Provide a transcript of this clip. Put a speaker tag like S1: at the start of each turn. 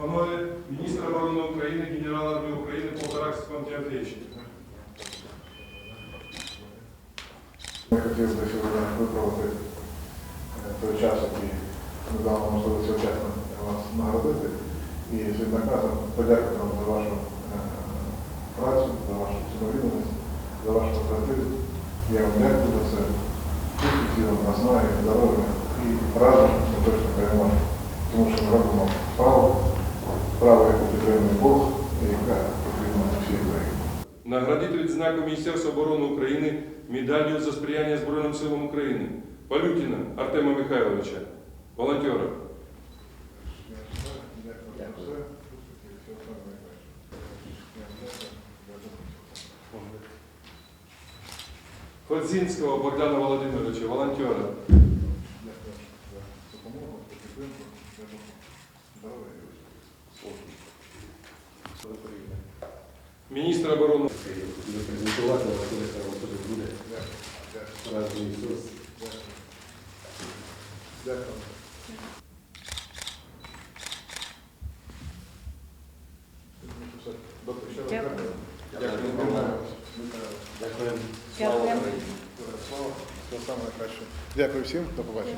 S1: Панове міністр оборони України, генерал армії України Полторак Степан Тимофеевич.
S2: Ми хотіли би сьогодні виправити е, той час, який дали можливість вчасно вас наградити. І з наказом подякувати вам за вашу е, працю, за вашу самовідданість, за ваш патріотизм. Я вам дякую за це. Всі вам наснаги, здоров'я і разом ми точно переможемо. Тому що ми робимо справу, яку підтримує Бог яка потрібна всій Україні.
S1: Наградити відзнаку Міністерства оборони України медаллю за сприяння Збройним силам України. Палютіна Артема Михайловича, волонтера. Ходзінського Богдана Володимировича, волонтера. Міністра оборони
S3: Буде презентувати, але коли там теж буде разний Ісус.
S2: Дякую. Доктор, ще раз
S4: Дякую.
S2: дякую.
S3: Дякую.
S2: Дякую.
S3: Дякуємо.
S4: Дякую.
S2: Слава, всього самого найкращого. Дякую всім, до побачення.